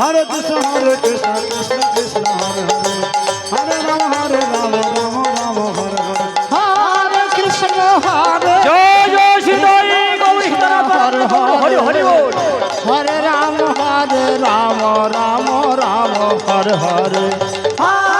হরে Krishna হরে Krishna Krishna Krishna Hare Hare. হরে Ram হরে Ram Ram Ram Hare Hare. হরে Krishna হরে জয় জয় সীতাই Gauri Sitaram Hare Hare. বল। হরে Ram হরে Ram Ram Ram Hare Hare Hare.